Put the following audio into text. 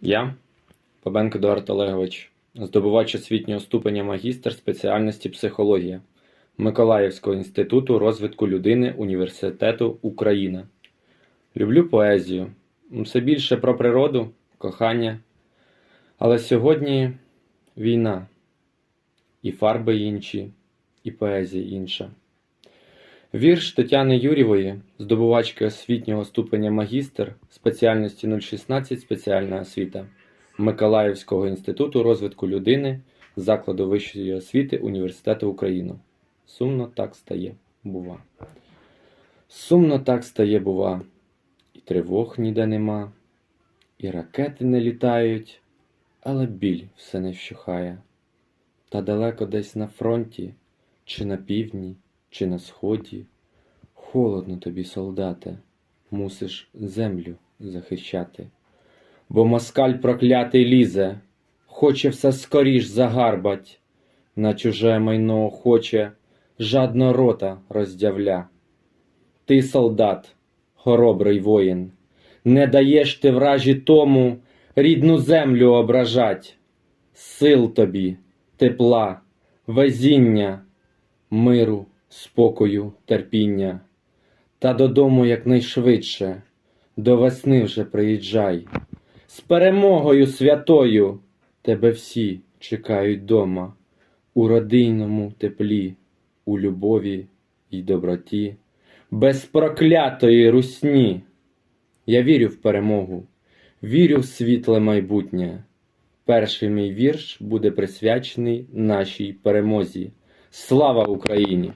Я, Бабенко Едуард Олегович, здобувач освітнього ступеня магістр спеціальності психологія Миколаївського інституту розвитку людини Університету Україна. Люблю поезію. Все більше про природу, кохання. Але сьогодні війна. І фарби інші, і поезія інша. Вірш Тетяни Юрєвої, здобувачки освітнього ступеня магістр спеціальності 016 спеціальна освіта Миколаївського інституту розвитку людини закладу вищої освіти Університету України. Сумно так стає, бува. Сумно так стає, бува. І тривог ніде нема, і ракети не літають, але біль все не вщухає. Та далеко десь на фронті, чи на півдні, чи на сході. Холодно тобі, солдате, мусиш землю захищати. Бо москаль проклятий лізе, хоче все скоріш загарбать, на чуже майно охоче, жадно рота роздявля. Ти, солдат, хоробрий воїн, не даєш ти вражі тому рідну землю ображать. Сил тобі, тепла, везіння, миру, спокою, терпіння. Та додому якнайшвидше, до весни вже приїжджай. З перемогою святою тебе всі чекають дома, у родинному теплі, у любові й доброті, без проклятої русні. Я вірю в перемогу, вірю в світле майбутнє. Перший мій вірш буде присвячений нашій перемозі. Слава Україні!